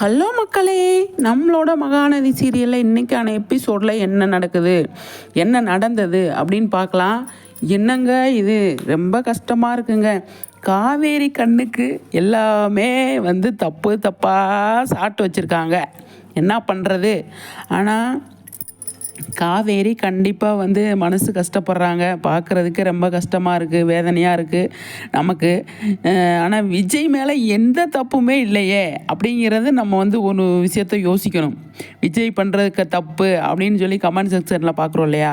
Hello மக்களே நம்மளோட மகாநதி சீரியலில் இன்றைக்கான எபிசோடில் என்ன நடக்குது என்ன நடந்தது அப்படின்னு பார்க்கலாம். என்னங்க இது? ரொம்ப கஷ்டமாக இருக்குங்க. காவேரி கண்ணுக்கு எல்லாமே வந்து தப்பு தப்பாக சாப்பிட்டு வச்சுருக்காங்க. என்ன பண்ணுறது ஆனால் காவேரி கண்டிப்பாக வந்து மனசு கஷ்டப்படுறாங்க. பார்க்குறதுக்கு ரொம்ப கஷ்டமாக இருக்குது வேதனையாக இருக்குது நமக்கு. ஆனால் விஜய் மேலே எந்த தப்புமே இல்லையே அப்படிங்கிறது நம்ம வந்து ஒரு விஷயத்த யோசிக்கணும். விஜய் பண்ணுறதுக்கு தப்பு அப்படின்னு சொல்லி கமெண்ட் செக்ஷனில் பார்க்குறோம் இல்லையா?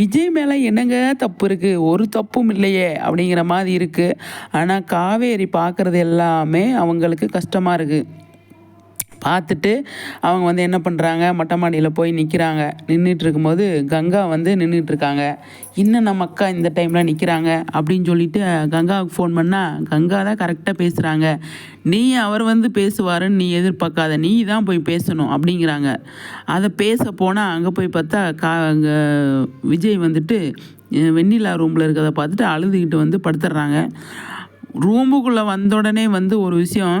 விஜய் மேலே என்னங்க தப்பு இருக்குது ஒரு தப்பும் இல்லையே அப்படிங்கிற மாதிரி இருக்குது ஆனால் காவேரி பார்க்குறது எல்லாமே அவங்களுக்கு கஷ்டமாக இருக்குது பார்த்துட்டு அவங்க வந்து என்ன பண்ணுறாங்க மொட்டை மாடியில் போய் நிற்கிறாங்க நின்றுட்டு இருக்கும்போது கங்கா வந்து நின்றுட்டுருக்காங்க இன்னும் நம்ம அக்கா இந்த டைமில் நிற்கிறாங்க அப்படின்னு சொல்லிட்டு கங்காவுக்கு ஃபோன் பண்ணால் கங்கா தான் கரெக்டாக பேசுகிறாங்க நீ அவர் வந்து பேசுவாருன்னு நீ எதிர்பார்க்காத. நீ தான் போய் பேசணும் அப்படிங்கிறாங்க. அதை பேச போனால் அங்கே போய் பார்த்தா கா அங்கே விஜய் வந்துட்டு வெண்ணிலா ரூமில் இருக்கிறத பார்த்துட்டு அழுதுகிட்டு வந்து படுத்துடுறாங்க ரூமுக்குள்ளே வந்த உடனே வந்து ஒரு விஷயம்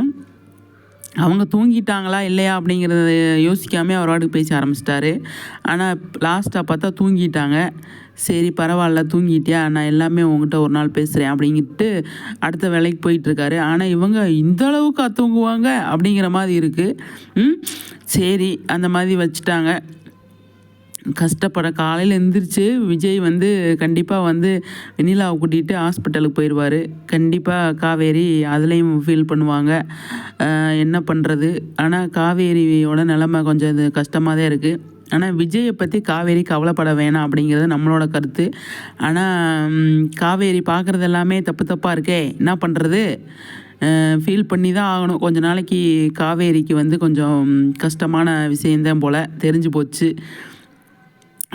அவங்க தூங்கிட்டாங்களா இல்லையா அப்படிங்கிறத யோசிக்காமல் அவர் வாட்டுக்கு பேச ஆரம்பிச்சிட்டாரு. ஆனால் லாஸ்ட்டாக பார்த்தா தூங்கிட்டாங்க. சரி பரவாயில்ல தூங்கிட்டியா? நான் எல்லாமே உங்ககிட்ட ஒரு நாள் பேசுகிறேன் அப்படிங்கிட்டு அடுத்த வேலைக்கு போயிட்டுருக்காரு. ஆனால் இவங்க இந்த அளவுக்கு தூங்குவாங்க அப்படிங்கிற மாதிரி இருக்குது ம்? சரி அந்த மாதிரி வச்சுட்டாங்க. கஷ்டப்பட காலையில் எந்திரிச்சு விஜய் வந்து கண்டிப்பாக வந்து வெண்ணிலாவை கூட்டிகிட்டு ஹாஸ்பிட்டலுக்கு போயிடுவார் கண்டிப்பாக காவேரி அதுலேயும் ஃபீல் பண்ணுவாங்க. என்ன பண்ணுறது ஆனால் காவேரியோட நிலமை கொஞ்சம் இது கஷ்டமாக தான் இருக்குது ஆனால் விஜயை பற்றி காவேரி கவலைப்பட வேணாம் அப்படிங்கிறது நம்மளோட கருத்து. ஆனால் காவேரி பார்க்குறது எல்லாமே தப்பு தப்பாக இருக்கே என்ன பண்ணுறது ஃபீல் பண்ணி தான் ஆகணும். கொஞ்ச நாளைக்கு காவேரிக்கு வந்து கொஞ்சம் கஷ்டமான விஷயந்தான் போல் தெரிஞ்சு போச்சு.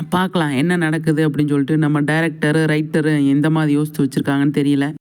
பார்க்கலாம் என்ன நடக்குது அப்படின்னு சொல்லிட்டு நம்ம டேரக்டரு ரைட்டரு எந்த மாதிரி யோசித்து வச்சுருக்காங்கன்னு தெரியல.